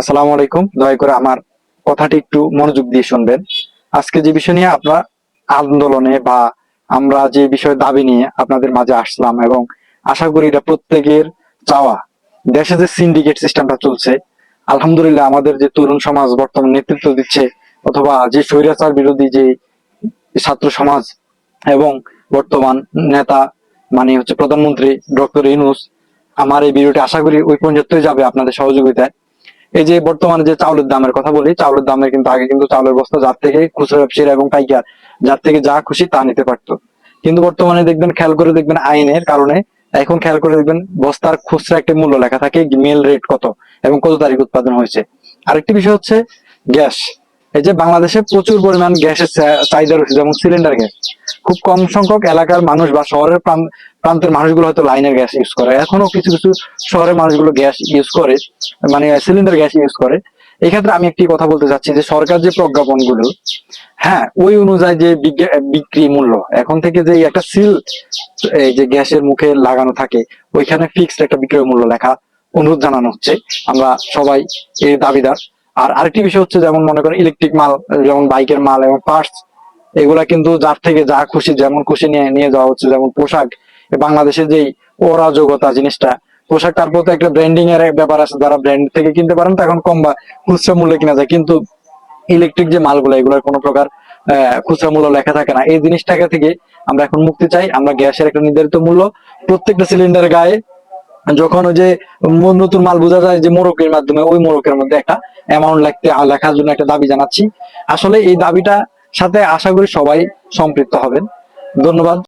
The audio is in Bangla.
আসসালামু আলাইকুম। দয়া করে আমার কথাটি একটু মনোযোগ দিয়ে শুনবেন। আজকে যে বিষয় নিয়ে আপনার আন্দোলনে বা আমরা যে বিষয় দাবি নিয়ে আপনাদের মাঝে আসলাম এবং আশা করি এটা প্রত্যেকের চাওয়া, দেশে যে সিন্ডিকেট সিস্টেমটা চলছে, আলহামদুলিল্লাহ আমাদের যে তরুণ সমাজ বর্তমান নেতৃত্ব দিচ্ছে অথবা যে স্বৈরাচার বিরোধী যে ছাত্র সমাজ এবং বর্তমান নেতা মানে হচ্ছে প্রধানমন্ত্রী ডক্টর ইনুস আমার এই ভিডিওটি আশা করি ওই পর্যন্তই যাবে আপনাদের সহযোগিতায়। এই যে বর্তমানে যে চাউলের দামের কথা বলি, চাউলের দামে কিন্তু আগে কিন্তু চাউলের বস্তা যার থেকে খুচরা ব্যবসায়ীরা এবং পাইকার যার থেকে যা খুশি তা নিতে পারতো। কিন্তু বর্তমানে দেখবেন, খেয়াল করে দেখবেন আইনের কারণে এখন খেয়াল করে দেখবেন বস্তার খুচরা একটা মূল্য লেখা থাকে, মেল রেট কত এবং কত তারিখ উৎপাদন হয়েছে। আরেকটি বিষয় হচ্ছে গ্যাস। এই যে বাংলাদেশে প্রচুর পরিমাণ গ্যাসের চাহিদা রয়েছে, যেমন সিলিন্ডার গ্যাস খুব কম সংখ্যক এলাকার মানুষ বা শহরের প্রান- প্রান্তের মানুষগুলো হয়তো লাইনের গ্যাস ইউজ করে। এখনও কিছু কিছু শহরের মানুষগুলো গ্যাস ইউজ করে মানে সিলিন্ডার গ্যাস ইউজ করে। এই ক্ষেত্রে আমি একটি কথা বলতে চাচ্ছি যে সরকার যে প্রজ্ঞাপনগুলো হ্যাঁ ওই অনুযায়ী যে বিক্রি মূল্য, এখন থেকে যে একটা সিল এই যে গ্যাসের মুখে লাগানো থাকে, ওইখানে ফিক্সড একটা বিক্রয় মূল্য লেখা অনুরোধ জানানো হচ্ছে। আমরা সবাই এই দাবিদার। আর আরেকটি বিষয় হচ্ছে যেমন মনে করেন ইলেকট্রিক মাল, যেমন বাইকের মাল এবং পার্টস এগুলা কিন্তু যার থেকে যা খুশি, যেমন খুশি নিয়ে নিয়ে যাওয়া হচ্ছে, যেমন পোশাক। এ বাংলাদেশে যেই অরাজকতা জিনিসটা, পোশাক তারপর তো একটা ব্র্যান্ডিং এর ব্যাপার আছে। যারা ব্র্যান্ড থেকে কিনতে পারেন তখন কম বা খুচরা মূল্যে কিনা যায়। কিন্তু ইলেকট্রিক যে মালগুলো, এগুলোর কোনো প্রকার খুচরা মূল্য লেখা থাকে না। এই জিনিসটাকে থেকে আমরা এখন মুক্তি চাই। আমরা গ্যাসের একটা নির্ধারিত মূল্য প্রত্যেকটা সিলিন্ডার গায়ে যখন ওই যে নতুন মাল বোঝা যায় যে মোরকের মাধ্যমে, ওই মোরকের মধ্যে একটা অ্যামাউন্ট লাগতে লেখার জন্য একটা দাবি জানাচ্ছি। আসলে এই দাবিটা সাথে আশা করি সবাই সম্পৃক্ত হবেন। ধন্যবাদ।